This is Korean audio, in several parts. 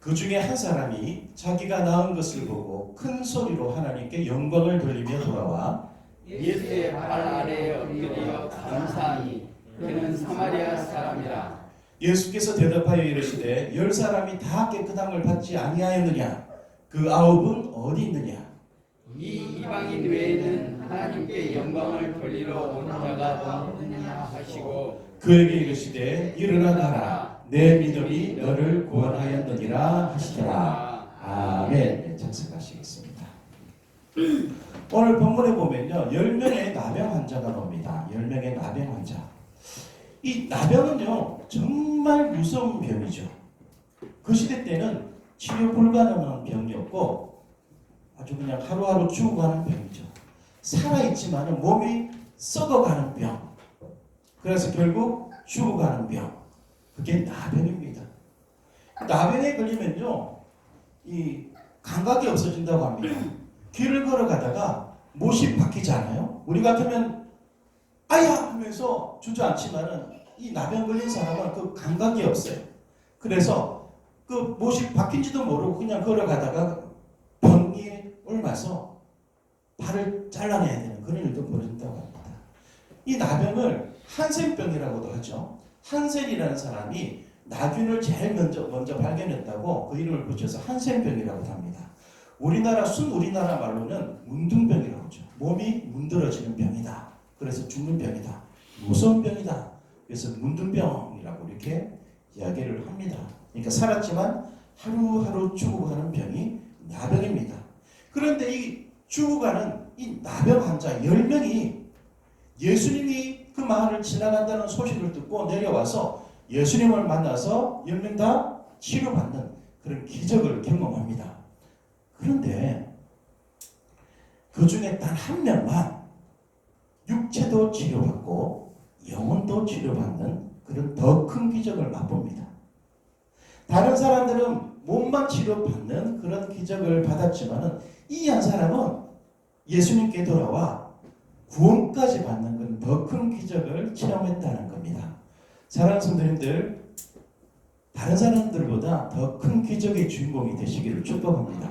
그 중에 한 사람이 자기가 낳은 것을 보고 큰 소리로 하나님께 영광을 돌리며 돌아와 예수의 발 아래에 엎드려 감사하니 그는 사마리아 사람이라. 예수께서 대답하여 이르시되 열 사람이 다 깨끗함을 받지 아니하였느냐? 그 아홉은 어디 있느냐? 이 이방인 외에는 하나님께 영광을 돌리러 온 자가 없느냐 하시고 그에게 이르시되 일어나 가라 내 믿음이 너를 구원하였느니라 하시더라. 아멘. 작성하시겠습니다. 오늘 본문에 보면요 10명의 나병 환자가 나옵니다. 10명의 나병 환자. 이 나병은요 정말 무서운 병이죠. 그 시대 때는 치료 불가능한 병이었고 아주 그냥 하루하루 죽어가는 병이죠. 살아있지만 몸이 썩어가는 병. 그래서 결국 죽어가는 병 그게 나병입니다 나병에 걸리면요 이 감각이 없어진다고 합니다 길을 걸어가다가 못이 바뀌잖아요 우리 같으면 아야 하면서 주저앉지만은 이 나병 걸린 사람은 그 감각이 없어요 그래서 그 못이 바뀐지도 모르고 그냥 걸어가다가 병이 옮아서 발을 잘라내야 되는 그런 일도 벌어진다고 합니다. 이 나병을 한센병이라고도 하죠. 한센이라는 사람이 나균을 제일 먼저 먼저 발견했다고 그 이름을 붙여서 한센병이라고 합니다. 우리나라 순 우리나라 말로는 문둥병이라고 하죠. 몸이 문드러지는 병이다. 그래서 죽는 병이다. 무서운 병이다. 그래서 문둥병이라고 이렇게 이야기를 합니다. 그러니까 살았지만 하루하루 죽어가는 병이 나병입니다. 그런데 이 죽어가는 이 나병 환자 10명이 예수님이 그 마을을 지나간다는 소식을 듣고 내려와서 예수님을 만나서 10명 다 치료받는 그런 기적을 경험합니다. 그런데 그 중에 단 한 명만 육체도 치료받고 영혼도 치료받는 그런 더 큰 기적을 맛봅니다. 다른 사람들은 몸만 치료받는 그런 기적을 받았지만은 이 한 사람은 예수님께 돌아와 구원까지 받는 그런 더큰 기적을 체험했다는 겁니다. 사랑하는 성도님들, 다른 사람들보다 더 큰 기적의 주인공이 되시기를 축복합니다.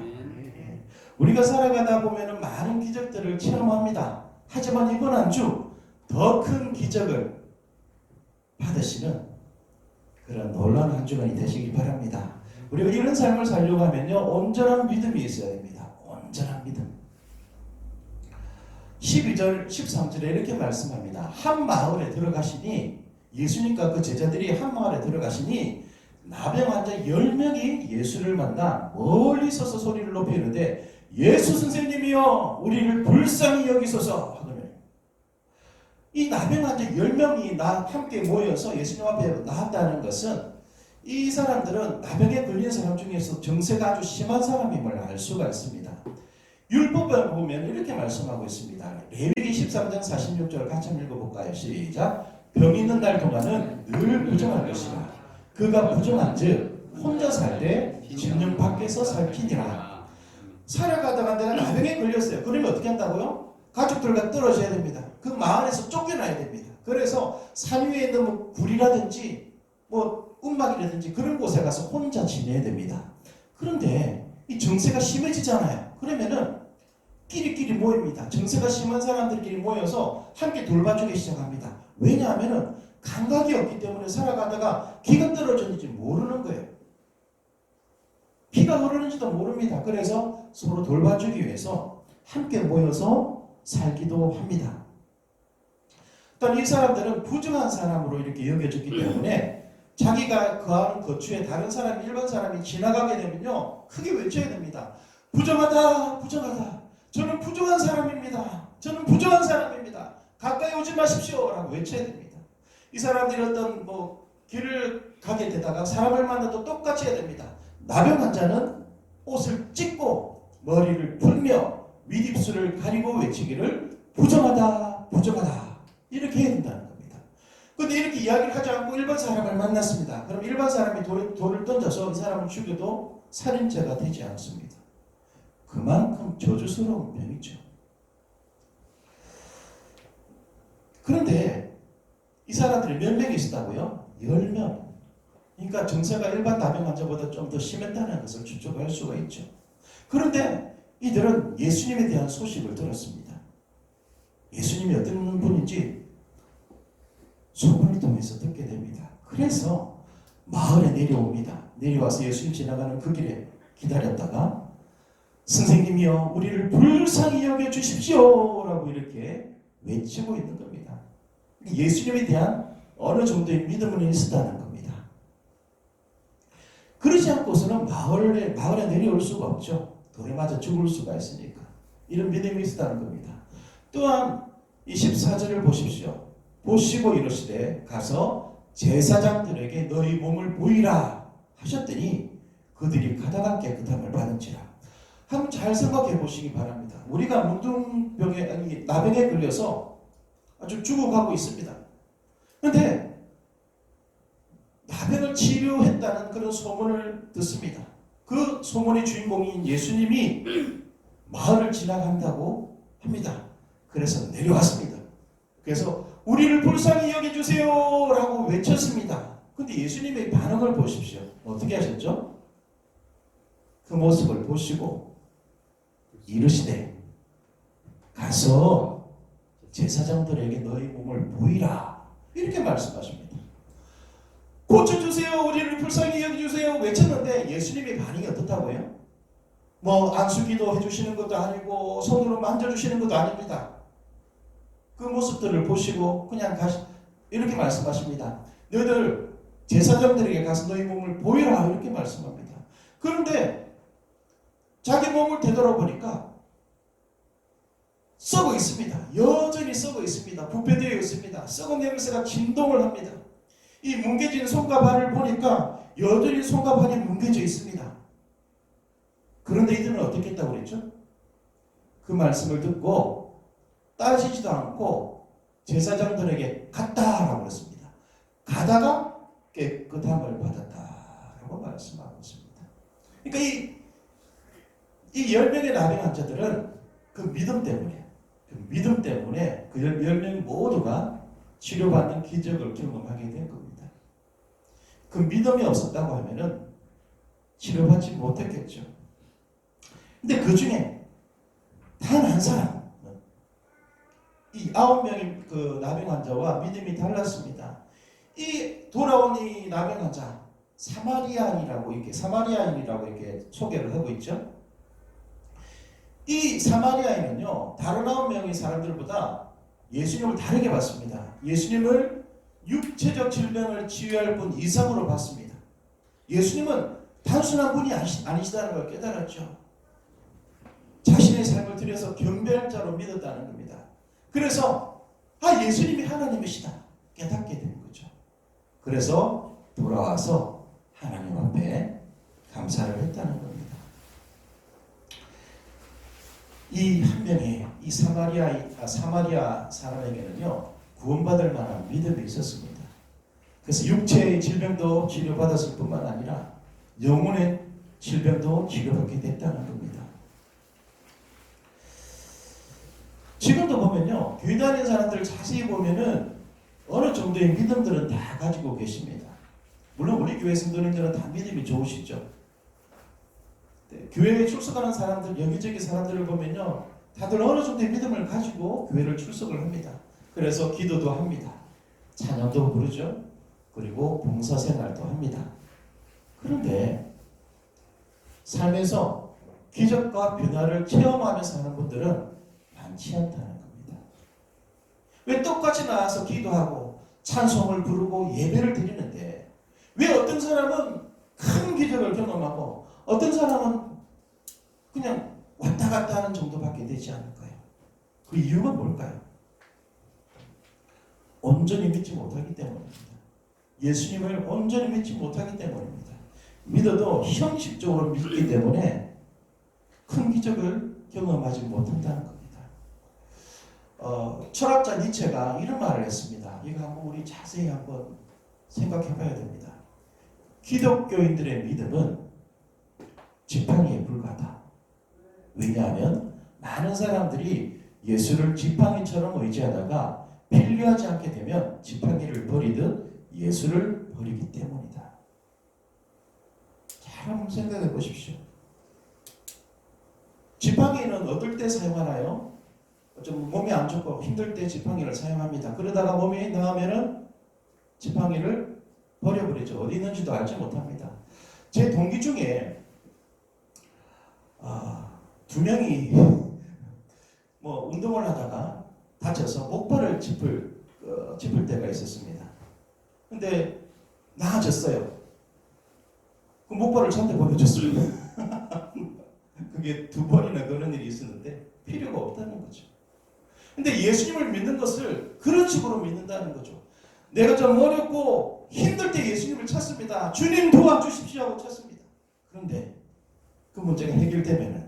우리가 살아가다 보면은 많은 기적들을 체험합니다. 하지만 이번 한 주 더 큰 기적을 받으시는 그런 놀라운 한 주간이 되시길 바랍니다. 우리가 이런 삶을 살려고 하면요 온전한 믿음이 있어야 됩니다. 온전한 믿음. 12절, 13절에 이렇게 말씀합니다. 한 마을에 들어가시니 예수님과 그 제자들이 한 마을에 들어가시니 나병 환자 10명이 예수를 만나 멀리 서서 소리를 이르되 예수 선생님이여 우리를 불쌍히 여기소서 이 나병 환자 10명이 나 함께 모여서 예수님 앞에 나왔다는 것은 이 사람들은 나병에 걸린 사람 중에서 정세가 아주 심한 사람임을 알 수가 있습니다. 율법을 보면 이렇게 말씀하고 있습니다. 레위기 13장 46절 같이 읽어볼까요? 시작. 병 있는 날 동안은 늘 부정할 것이라. 그가 부정한 즉 혼자 살 때 진영 밖에서 살피니라. 살아가다가 내가 나병에 걸렸어요. 그러면 어떻게 한다고요? 가족들과 떨어져야 됩니다. 그 마을에서 쫓겨나야 됩니다. 그래서 산 위에 있는 뭐 굴이라든지 뭐 움막이라든지 그런 곳에 가서 혼자 지내야 됩니다. 그런데 이 정세가 심해지잖아요. 그러면은 끼리끼리 모입니다. 정세가 심한 사람들끼리 모여서 함께 돌봐주기 시작합니다. 왜냐하면은 감각이 없기 때문에 살아가다가 기가 떨어졌는지 모르는 거예요. 피가 흐르는지도 모릅니다. 그래서 서로 돌봐주기 위해서 함께 모여서 살기도 합니다. 일단 이 사람들은 부정한 사람으로 이렇게 여겨졌기 때문에 자기가 거하는 거처에 다른 사람, 일반 사람이 지나가게 되면요, 크게 외쳐야 됩니다. 부정하다, 부정하다. 저는 부정한 사람입니다. 저는 부정한 사람입니다. 가까이 오지 마십시오. 라고 외쳐야 됩니다. 이 사람들이 어떤 뭐 길을 가게 되다가 사람을 만나도 똑같이 해야 됩니다. 나병 환자는 옷을 찢고 머리를 풀며 윗입술을 가리고 외치기를 부정하다 부정하다 이렇게 해야 된다는 겁니다. 근데 이렇게 이야기를 하지 않고 일반 사람을 만났습니다. 그럼 일반 사람이 돌, 돌을 던져서 이 사람을 죽여도 살인죄가 되지 않습니다. 그만큼 저주스러운 병이죠. 그런데 이 사람들이 몇 명이 있었다고요? 10명. 그러니까 증세가 일반 다병 환자보다 좀 더 심했다는 것을 추측할 수가 있죠. 그런데 이들은 예수님에 대한 소식을 들었습니다. 예수님이 어떤 분인지 소문을 통해서 듣게 됩니다. 그래서 마을에 내려옵니다. 내려와서 예수님 지나가는 그 길에 기다렸다가 선생님이여 우리를 불쌍히 여겨 주십시오 라고 이렇게 외치고 있는 겁니다. 예수님에 대한 어느 정도의 믿음은 있었다는 겁니다. 그러지 않고서는 마을에, 마을에 내려올 수가 없죠. 돌에 맞아 죽을 수가 있으니까. 이런 믿음이 있었다는 겁니다. 또한 이 14절을 보십시오. 보시고 이르시되 가서 제사장들에게 너희 몸을 보이라 하셨더니 그들이 가다가 깨끗함을 받은지라. 한번 잘 생각해 보시기 바랍니다. 우리가 문둥병에 아니 나병에 걸려서 아주 죽어가고 있습니다. 그런데 나병을 치료했다는 그런 소문을 듣습니다. 그 소문의 주인공인 예수님이 마을을 지나간다고 합니다. 그래서 내려왔습니다. 그래서 우리를 불쌍히 여겨주세요라고 외쳤습니다. 근데 예수님의 반응을 보십시오. 어떻게 하셨죠? 그 모습을 보시고 이르시되 가서 제사장들에게 너희 몸을 보이라 이렇게 말씀하십니다. 고쳐주세요. 우리를 불쌍히 여겨주세요. 외쳤는데 예수님의 반응이 어떻다고요? 뭐 안수기도 해주시는 것도 아니고 손으로 만져주시는 것도 아닙니다. 그 모습들을 보시고 그냥 가시 이렇게 말씀하십니다. 너희들 제사장들에게 가서 너희 몸을 보이라 이렇게 말씀합니다. 그런데 자기 몸을 되돌아보니까 썩어 있습니다. 여전히 썩어 있습니다. 부패되어 있습니다. 썩은 냄새가 진동을 합니다. 이 뭉개진 손과 발을 보니까 여전히 손과 발이 뭉개져 있습니다. 그런데 이들은 어떻게 했다고 그랬죠? 그 말씀을 듣고 따지지도 않고 제사장들에게 갔다라고 그랬습니다. 가다가 깨끗함을 받았다라고 말씀하고 있습니다. 그러니까 이, 이 10명의 나병 환자들은 그 믿음 때문에 그 믿음 때문에 그 10명 모두가 치료받는 기적을 경험하게 된 겁니다. 그 믿음이 없었다고 하면은 치료받지 못했겠죠. 근데 그 중에 단 한 사람, 이 아홉 명의 그 나병 환자와 믿음이 달랐습니다. 이 돌아온 이 나병 환자, 사마리아인이라고 이렇게 사마리아인이라고 이렇게 소개를 하고 있죠. 이 사마리아인은요 다른 아홉 명의 사람들보다 예수님을 다르게 봤습니다. 예수님을 육체적 질병을 치유할 분 이상으로 봤습니다. 예수님은 단순한 분이 아니시다는 걸 깨달았죠. 자신의 삶을 들여서 경배자로 믿었다는 겁니다. 그래서 아 예수님이 하나님이시다 깨닫게 된 거죠. 그래서 돌아와서 하나님 앞에 감사를 했다는 겁니다. 이 한 명의 이 사마리아 아, 사마리아 사람에게는요 구원받을 만한 믿음이 있었습니다. 그래서 육체의 질병도 치료받았을 뿐만 아니라 영혼의 질병도 치료받게 됐다는 겁니다. 지금도 보면요 교회 다니는 사람들 자세히 보면은 어느 정도의 믿음들은 다 가지고 계십니다. 물론 우리 교회 성도님들은 다 믿음이 좋으시죠. 네, 교회에 출석하는 사람들, 여기저기 사람들을 보면요, 다들 어느 정도의 믿음을 가지고 교회를 출석을 합니다. 그래서 기도도 합니다. 찬양도 부르죠. 그리고 봉사생활도 합니다. 그런데 삶에서 기적과 변화를 체험하며 사는 분들은 많지 않다는 겁니다. 왜 똑같이 나와서 기도하고 찬송을 부르고 예배를 드리는데 왜 어떤 사람은 큰 기적을 경험하고 어떤 사람은 그냥 왔다 갔다 하는 정도밖에 되지 않을까요? 그 이유가 뭘까요? 온전히 믿지 못하기 때문입니다. 예수님을 온전히 믿지 못하기 때문입니다. 믿어도 형식적으로 믿기 때문에 큰 기적을 경험하지 못한다는 겁니다. 어, 철학자 니체가 이런 말을 했습니다. 이거 한번 우리 자세히 한번 생각해 봐야 됩니다. 기독교인들의 믿음은 지팡이에 불과하다. 왜냐하면 많은 사람들이 예수를 지팡이처럼 의지하다가 필요하지 않게 되면 지팡이를 버리듯 예수를 버리기 때문이다. 잘 한번 생각해 보십시오. 지팡이는 어떨 때 사용하나요? 좀 몸이 안 좋고 힘들 때 지팡이를 사용합니다. 그러다가 몸이 나가면은 지팡이를 버려버리죠. 어디 있는지도 알지 못합니다. 제 동기 중에 명이 뭐 운동을 하다가 다쳐서 목발을 짚을 어, 짚을 때가 있었습니다. 근데 나아졌어요. 그 목발을 저한테 보여줬어요. 그게 두 번이나 그런 일이 있었는데 필요가 없다는 거죠. 근데 예수님을 믿는 것을 그런 식으로 믿는다는 거죠. 내가 좀 어렵고 힘들 때 예수님을 찾습니다. 주님 도와주십시오 하고 찾습니다. 그런데 그 문제가 해결되면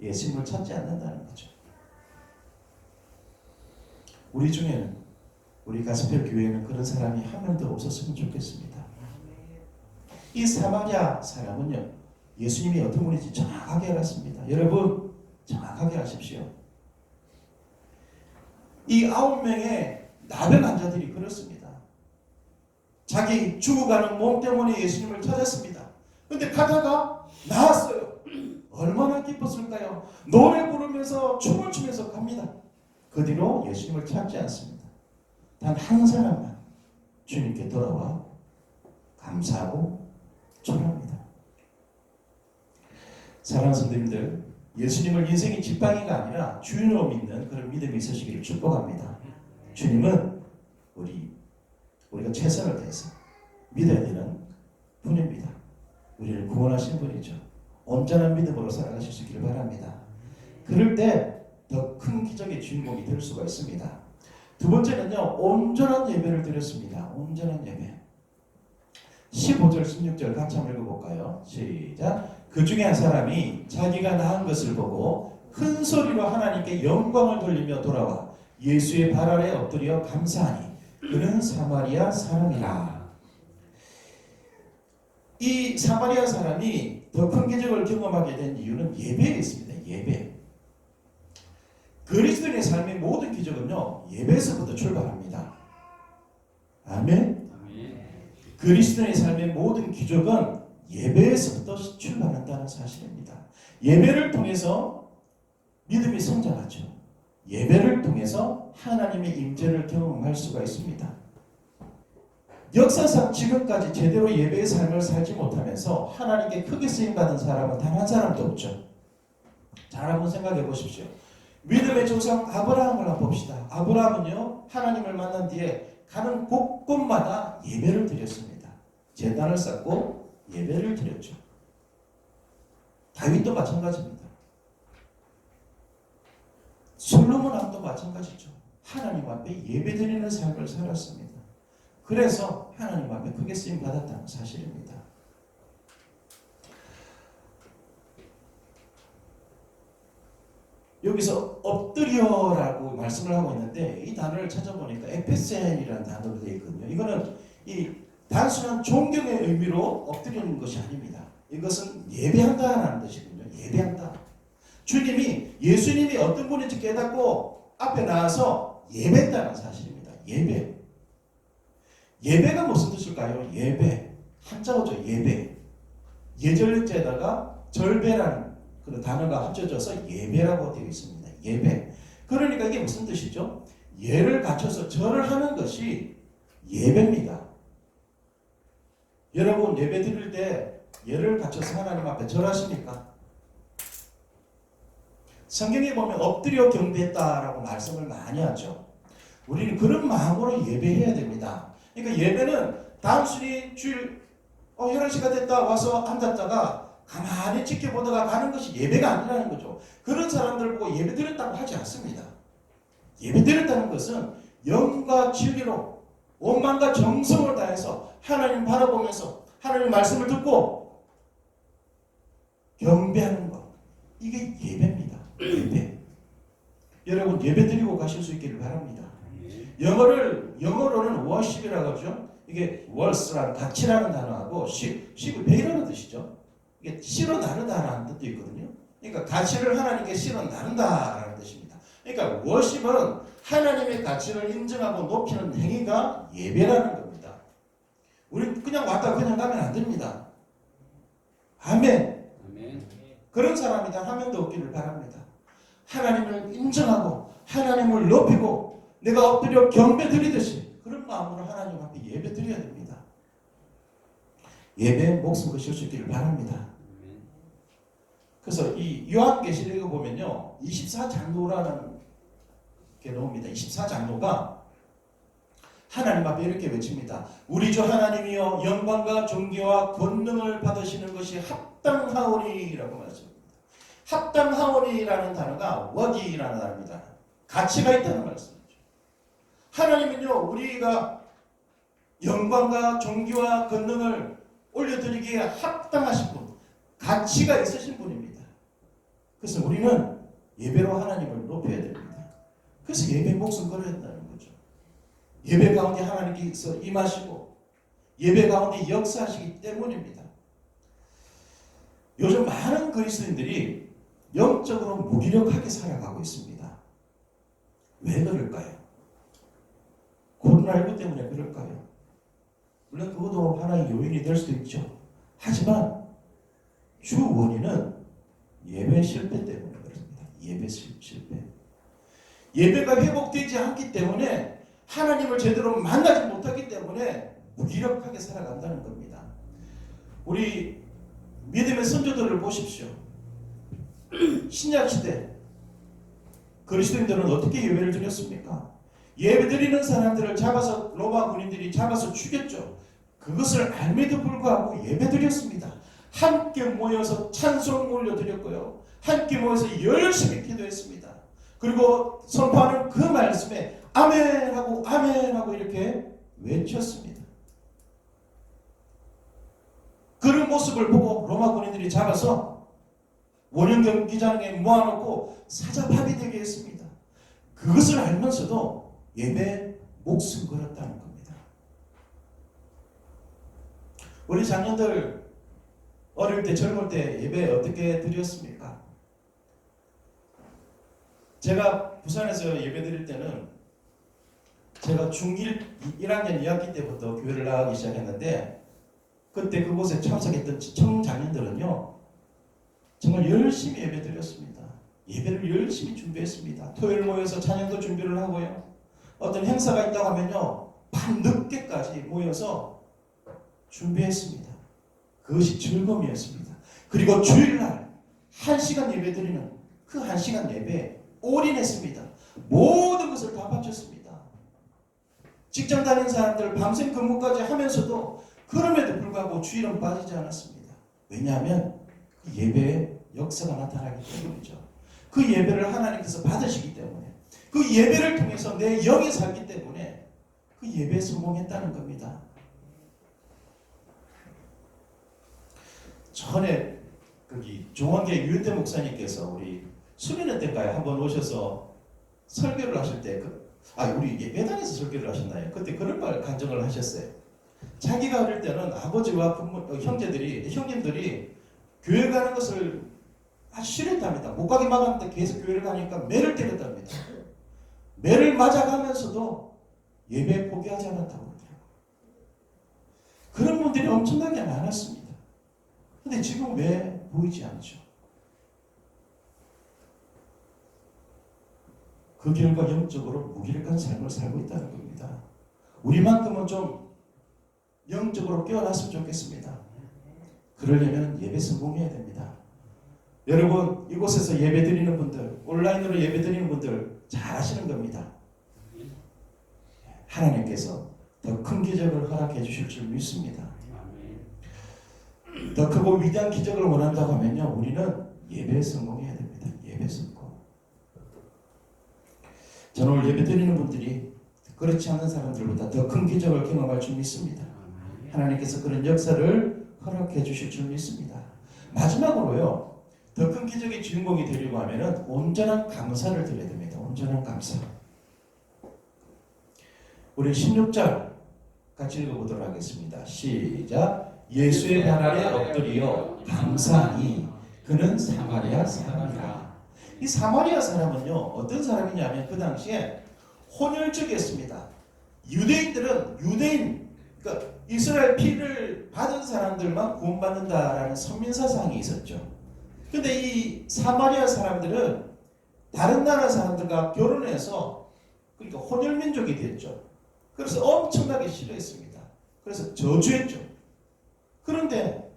예수님을 찾지 않는다는 거죠. 우리 중에는 우리 가스펠 교회는 그런 사람이 한 명도 없었으면 좋겠습니다. 이 사마리아 사람은요 예수님이 어떤 분인지 정확하게 알았습니다. 여러분 정확하게 아십시오. 이 아홉 명의 나병 환자들이 그렇습니다. 자기 죽어가는 몸 때문에 예수님을 찾았습니다. 근데 가다가 나왔어요. 얼마나 기뻤을까요? 노래 부르면서 춤을 추면서 갑니다. 그 뒤로 예수님을 찾지 않습니다. 단 한 사람만 주님께 돌아와 감사하고 전합니다. 사랑하는 성도님들, 예수님을 인생의 지팡이가 아니라 주인으로 믿는 그런 믿음이 있으시기를 축복합니다. 주님은 우리 우리가 최선을 다해서 믿어야 되는 분입니다. 우리를 구원하신 분이죠. 온전한 믿음으로 살아가실 수 있기를 바랍니다. 그럴 때 더 큰 기적의 주인공이 될 수가 있습니다. 두 번째는요, 온전한 예배를 드렸습니다. 온전한 예배. 15절, 16절 같이 한번 읽어볼까요? 시작. 그 중에 한 사람이 자기가 낳은 것을 보고 큰 소리로 하나님께 영광을 돌리며 돌아와 예수의 발 아래 엎드려 감사하니 그는 사마리아 사람이라. 이 사마리아 사람이 더 큰 기적을 경험하게 된 이유는 예배에 있습니다. 예배. 그리스도인의 삶의 모든 기적은요 예배에서부터 출발합니다. 아멘. 그리스도인의 삶의 모든 기적은 예배에서부터 출발한다는 사실입니다. 예배를 통해서 믿음이 성장하죠. 예배를 통해서 하나님의 임재를 경험할 수가 있습니다. 역사상 지금까지 제대로 예배의 삶을 살지 못하면서 하나님께 크게 쓰임 받은 사람은 단 한 사람도 없죠. 잘 한번 생각해 보십시오. 믿음의 조상 아브라함을 한번 봅시다. 아브라함은요 하나님을 만난 뒤에 가는 곳곳마다 예배를 드렸습니다. 제단을 쌓고 예배를 드렸죠. 다윗도 마찬가지입니다. 솔로몬 왕도 마찬가지죠. 하나님 앞에 예배드리는 삶을 살았습니다. 그래서 하나님 앞에 크게 쓰임 받았다는 사실입니다. 여기서 엎드려라고 말씀을 하고 있는데 이 단어를 찾아보니까 에페센이라는 단어로 되어 있거든요. 이거는 이 단순한 존경의 의미로 엎드리는 것이 아닙니다. 이것은 예배한다라는 뜻이거든요. 예배한다. 주님이 예수님이 어떤 분인지 깨닫고 앞에 나와서 예배했다는 사실입니다. 예배. 예배가 무슨 뜻일까요? 예배. 한자어죠. 예배. 예절력자에다가 절배라는 그런 단어가 합쳐져서 예배라고 되어 있습니다. 예배. 그러니까 이게 무슨 뜻이죠? 예를 갖춰서 절을 하는 것이 예배입니다. 여러분 예배 드릴 때 예를 갖춰서 하나님 앞에 절하십니까? 성경에 보면 엎드려 경배했다라고 말씀을 많이 하죠. 우리는 그런 마음으로 예배해야 됩니다. 그러니까 예배는 단순히 주일 어, 11시가 됐다 와서 앉았다가 가만히 지켜보다가 가는 것이 예배가 아니라는 거죠. 그런 사람들 보고 예배 드렸다고 하지 않습니다. 예배 드렸다는 것은 영과 진리로 원망과 정성을 다해서 하나님 바라보면서 하나님 말씀을 듣고 경배하는 것. 이 이게 예배입니다. 예배. 여러분 예배 드리고 가실 수 있기를 바랍니다. 영어를 영어로는 worship이라고 하죠. 이게 worth라는 가치라는 단어하고 시, 시이 배이라는 뜻이죠. 이게 실어 나르다라는 뜻도 있거든요. 그러니까 가치를 하나님께 실어 나른다라는 뜻입니다. 그러니까 worship은 하나님의 가치를 인정하고 높이는 행위가 예배라는 겁니다. 우리 그냥 왔다 그냥 가면 안 됩니다. 아멘. 아멘. 그런 사람이 단 한 명도 없기를 바랍니다. 하나님을 인정하고 하나님을 높이고 내가 엎드려 경배 드리듯이 그런 마음으로 하나님 앞에 예배 드려야 됩니다. 예배에 목숨 거실 수 있기를 바랍니다. 그래서 이 요한계시록에 보면요. 24장로라는 게 나옵니다. 24장로가 하나님 앞에 이렇게 외칩니다. 우리 주 하나님이여 영광과 존귀와 권능을 받으시는 것이 합당하오니라고 말씀합니다. 합당하오니라는 단어가 워디라는 단어입니다. 가치가 있다는 말씀이죠. 하나님은요 우리가 영광과 존귀와 권능을 올려드리기에 합당하신 분, 가치가 있으신 분입니다. 그래서 우리는 예배로 하나님을 높여야 됩니다. 그래서 예배 목숨 걸어야 된다는 거죠. 예배 가운데 하나님께서 임하시고 예배 가운데 역사하시기 때문입니다. 요즘 많은 그리스도인들이 영적으로 무기력하게 살아가고 있습니다. 왜 그럴까요? 코로나19 때문에 그럴까요? 물론 그것도 하나의 요인이 될 수도 있죠. 하지만 주 원인은 예배 실패 때문에 그렇습니다. 예배 실- 실패. 예배가 회복되지 않기 때문에 하나님을 제대로 만나지 못하기 때문에 무기력하게 살아간다는 겁니다. 우리 믿음의 선조들을 보십시오. 신약 시대 그리스도인들은 어떻게 예배를 드렸습니까? 예배 드리는 사람들을 잡아서 로마 군인들이 잡아서 죽였죠. 그것을 알매도 불구하고 예배 드렸습니다. 함께 모여서 찬송 올려드렸고요. 함께 모여서 열심히 기도했습니다. 그리고 선포하는 그 말씀에 아멘하고 아멘하고 이렇게 외쳤습니다. 그런 모습을 보고 로마 군인들이 잡아서 원형 경 기장에 모아놓고 사자밥이 되게 했습니다. 그것을 알면서도 예배에 목숨 걸었다는 겁니다. 우리 자녀들 어릴 때 젊을 때 예배 어떻게 드렸습니까? 제가 부산에서 예배 드릴 때는 제가 중1 1학년 2학기 때부터 교회를 나가기 시작했는데 그때 그곳에 참석했던 청자녀들은요 정말 열심히 예배 드렸습니다. 예배를 열심히 준비했습니다. 토요일 모여서 찬양도 준비를 하고요. 어떤 행사가 있다고 하면요 밤 늦게까지 모여서 준비했습니다. 그것이 즐거움이었습니다. 그리고 주일날 한 시간 예배 드리는 그한 시간 예배에 올인했습니다. 모든 것을 다 바쳤습니다. 직장 다니는 사람들 밤샘 근무까지 하면서도 그럼에도 불구하고 주일은 빠지지 않았습니다. 왜냐하면 그 예배에 역사가 나타나기 때문이죠. 그 예배를 하나님께서 받으시기 때문에 그 예배를 통해서 내 영이 살기 때문에 그 예배에 성공했다는 겁니다. 전에 거기 종원계 유대 목사님께서 우리 수련회 때가에 한번 오셔서 설교를 하실 때, 그, 아 우리 예배당에서 설교를 하셨나요? 그때 그런 말 간증을 하셨어요. 자기가 어릴 때는 아버지와 부모, 어, 형제들이 형님들이 교회 가는 것을 아주 싫어했답니다. 못 가게 막았는데 계속 교회를 가니까 매를 때렸답니다. 매를 맞아가면서도 예배 포기하지 않았다고 그러더라고요. 그런 분들이 엄청나게 많았습니다. 근데 지금 왜 보이지 않죠? 그 결과 영적으로 무기력한 삶을 살고 있다는 겁니다. 우리만큼은 좀 영적으로 깨어났으면 좋겠습니다. 그러려면 예배 성공해야 됩니다. 여러분 이곳에서 예배 드리는 분들, 온라인으로 예배 드리는 분들 잘 아시는 겁니다. 하나님께서 더 큰 기적을 허락해 주실 줄 믿습니다. 더 크고 위대한 기적을 원한다고 하면요, 우리는 예배에 성공해야 됩니다. 예배 성공. 저는 오늘 예배 드리는 분들이 그렇지 않은 사람들보다 더 큰 기적을 경험할 줄 믿습니다. 하나님께서 그런 역사를 허락해 주실 줄 믿습니다. 마지막으로요, 더 큰 기적의 주인공이 되려고 하면은 온전한 감사를 드려야 됩니다. 온전한 감사. 우리 16절 같이 읽어보도록 하겠습니다. 시작. 예수의 발 아래 엎드려 감사하니 그는 사마리아 사람이라. 이 사마리아 사람은요 어떤 사람이냐면 그 당시에 혼혈족이었습니다. 유대인들은 유대인 그러니까 이스라엘 피를 받은 사람들만 구원받는다라는 선민 사상이 있었죠. 근데 이 사마리아 사람들은 다른 나라 사람들과 결혼해서 그러니까 혼혈 민족이 됐죠. 그래서 엄청나게 싫어했습니다. 그래서 저주했죠. 그런데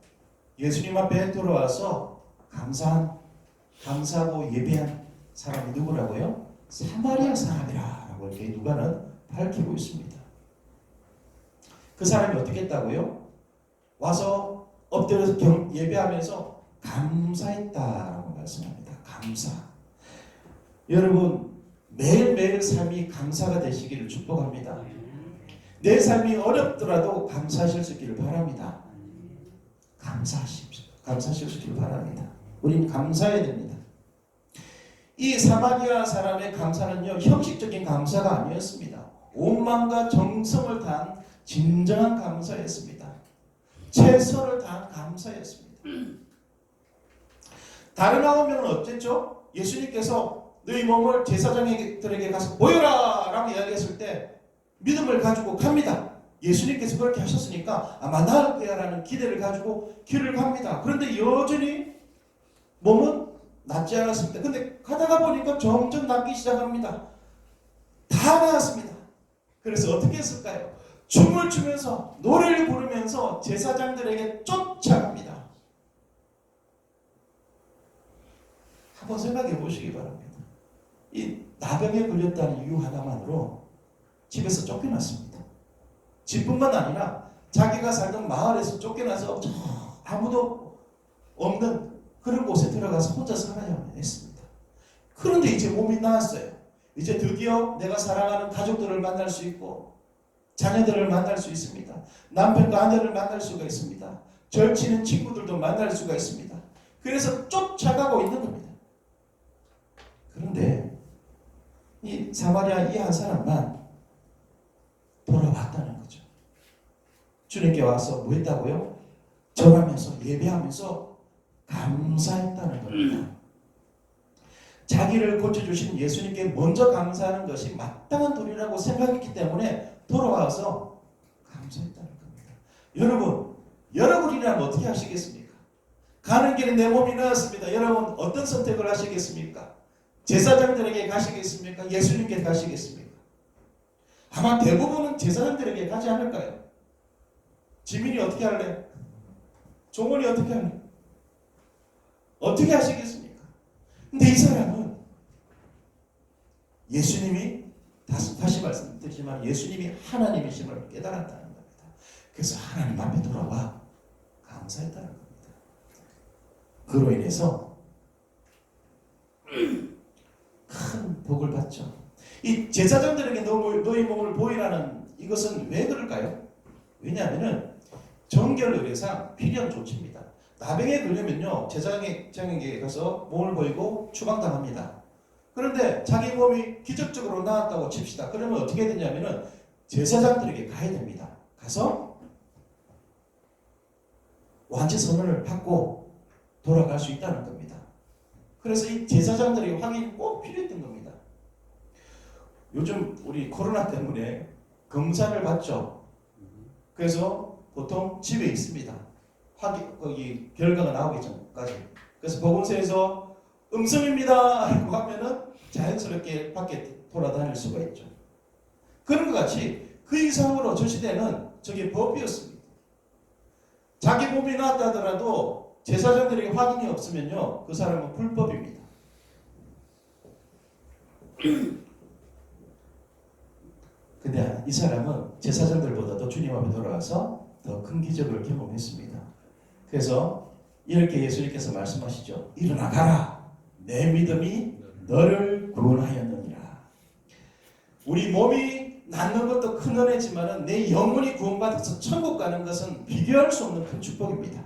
예수님 앞에 돌아와서 감사한 감사하고 예배한 사람이 누구라고요? 사마리아 사람이라라고 이렇게 누가는 밝히고 있습니다. 그 사람이 어떻게 했다고요? 와서 엎드려서 경, 예배하면서 감사했다라고 말씀합니다. 감사. 여러분 매일매일 삶이 감사가 되시기를 축복합니다. 내 삶이 어렵더라도 감사하실 수 있기를 바랍니다. 감사하십시오. 감사하실 수 있기를 바랍니다. 우리는 감사해야 됩니다. 이 사마리아 사람의 감사는요 형식적인 감사가 아니었습니다. 온 마음과 정성을 다한 진정한 감사였습니다. 최선을 다한 감사였습니다. 다른 아홉 명은 어땠죠? 예수님께서 너희 몸을 제사장들에게 가서 보여라 라고 이야기했을 때 믿음을 가지고 갑니다. 예수님께서 그렇게 하셨으니까 아마 나을 거야 라는 기대를 가지고 길을 갑니다. 그런데 여전히 몸은 낫지 않았습니다. 근데 가다가 보니까 점점 낫기 시작합니다. 다 나았습니다. 그래서 어떻게 했을까요? 춤을 추면서 노래를 부르면서 제사장들에게 쫓아갑니다. 한번 생각해 보시기 바랍니다. 이 나병에 걸렸다는 이유 하나만으로 집에서 쫓겨났습니다. 집뿐만 아니라 자기가 살던 마을에서 쫓겨나서 저 아무도 없는 그런 곳에 들어가서 혼자 살아야만 했습니다. 그런데 이제 몸이 나았어요. 이제 드디어 내가 사랑하는 가족들을 만날 수 있고 자녀들을 만날 수 있습니다. 남편과 아내를 만날 수가 있습니다. 절치는 친구들도 만날 수가 있습니다. 그래서 쫓아가고 있는 겁니다. 그런데 이 사마리아 이 한 사람만 돌아왔다는 거죠. 주님께 와서 뭐 했다고요? 절하면서 예배하면서 감사했다는 겁니다. 자기를 고쳐주신 예수님께 먼저 감사하는 것이 마땅한 도리라고 생각했기 때문에 돌아와서 감사했다는 겁니다. 여러분, 여러분이라면 어떻게 하시겠습니까? 가는 길에 내 몸이 나았습니다. 여러분 어떤 선택을 하시겠습니까? 제사장들에게 가시겠습니까? 예수님께 가시겠습니까? 아마 대부분은 제사장들에게 가지 않을까요? 지민이 어떻게 할래? 종원이 어떻게 할래? 어떻게 하시겠습니까? 근데 이 사람은 예수님이 다시, 다시 말씀드리지만 예수님이 하나님이심을 깨달았다는 겁니다. 그래서 하나님 앞에 돌아와 감사했다는 겁니다. 그로 인해서 큰 복을 받죠. 이 제사장들에게 너희, 몸을 보이라는 이것은 왜 그럴까요? 왜냐하면은 정결 의례상 필연 조치입니다. 나병에 걸리면요 제사장에게 가서 몸을 보이고 추방당합니다. 그런데 자기 몸이 기적적으로 나았다고 칩시다. 그러면 어떻게 되냐면은 제사장들에게 가야 됩니다. 가서 완치 선언을 받고 돌아갈 수 있다는 겁니다. 그래서 이 제사장들의 확인이 꼭 필요했던 겁니다. 요즘 우리 코로나 때문에 검사를 받죠. 그래서 보통 집에 있습니다. 확인 거기 결과가 나오기 전까지. 그래서 보건소에서 음성입니다 하고 하면은 자연스럽게 밖에 돌아다닐 수가 있죠. 그런 것 같이 그 이상으로 저 시대는 저게 법이었습니다. 자기 몸이 나았다 하더라도 제사장들에게 확인이 없으면요 그 사람은 불법입니다. 근데 이 사람은 제사장들보다도 주님 앞에 돌아와서 더 큰 기적을 경험했습니다. 그래서 이렇게 예수님께서 말씀하시죠. 일어나 가라. 내 믿음이 너를 구원하였느니라. 우리 몸이 낫는 것도 큰 은혜지만은 내 영혼이 구원받아서 천국 가는 것은 비교할 수 없는 큰 축복입니다.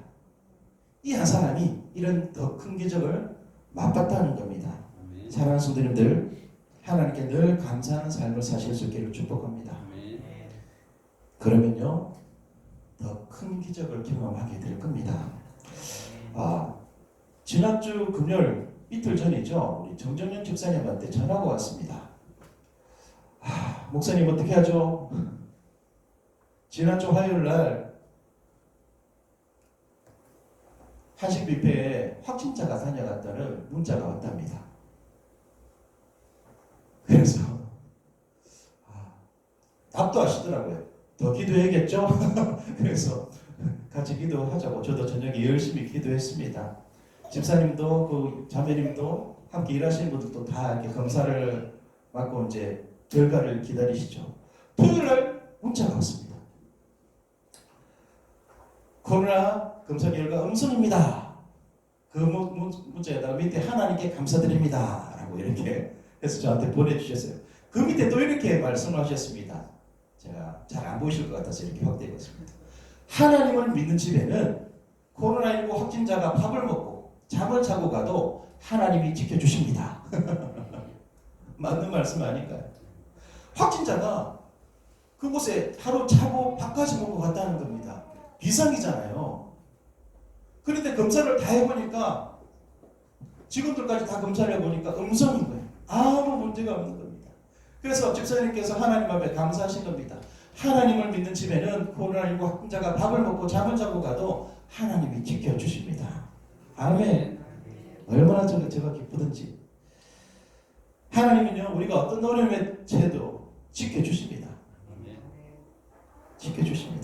이 한 사람이 이런 더 큰 기적을 맛봤다는 겁니다. 아멘. 사랑하는 성도님들 하나님께 늘 감사하는 삶을 사실 수 있기를 축복합니다. 아멘. 그러면요 더 큰 기적을 경험하게 될 겁니다. 아 지난주 금요일 이틀 전이죠 우리 정정현 집사님한테 전화가 왔습니다. 아, 목사님 어떻게 하죠? 지난주 화요일 날 한식 뷔페에 확진자가 다녀갔다는 문자가 왔답니다. 그래서 아, 답도 하시더라고요. 더 기도해야겠죠? 그래서 같이 기도하자고 저도 저녁에 열심히 기도했습니다. 집사님도 그 자매님도 함께 일하시는 분들도 다 이렇게 검사를 받고 이제 결과를 기다리시죠. 토요일 날 문자가 왔습니다. 코로나 검사 결과 음성입니다. 그 문- 문- 문자에다가 밑에 하나님께 감사드립니다. 라고 이렇게 해서 저한테 보내주셨어요. 그 밑에 또 이렇게 말씀하셨습니다. 제가 잘 안 보이실 것 같아서 이렇게 확대했습니다. 하나님을 믿는 집에는 코로나19 확진자가 밥을 먹고 잠을 자고 가도 하나님이 지켜주십니다. 맞는 말씀 아닐까요? 확진자가 그곳에 하루 자고 밥까지 먹고 갔다는 겁니다. 비상이잖아요. 그런데 검사를 다 해보니까 직원들까지 다 검사를 해보니까 음성인 거예요. 아무 문제가 없는 겁니다. 그래서 집사님께서 하나님 앞에 감사하신 겁니다. 하나님을 믿는 집에는 코로나19 확진자가 밥을 먹고 잠을 자고 가도 하나님이 지켜주십니다. 아멘. 얼마나 제가, 제가 기쁘든지. 하나님은요, 우리가 어떤 어려움에 처해도 지켜주십니다. 지켜주십니다.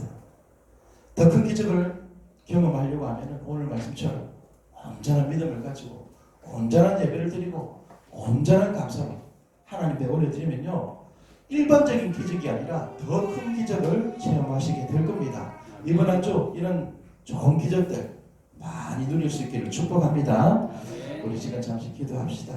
더 큰 기적을 경험하려고 하면 오늘 말씀처럼 온전한 믿음을 가지고 온전한 예배를 드리고 온전한 감사로 하나님께 올려드리면요 일반적인 기적이 아니라 더 큰 기적을 체험하시게 될 겁니다. 이번 한 주 이런 좋은 기적들 많이 누릴 수 있기를 축복합니다. 우리 시간 잠시 기도합시다.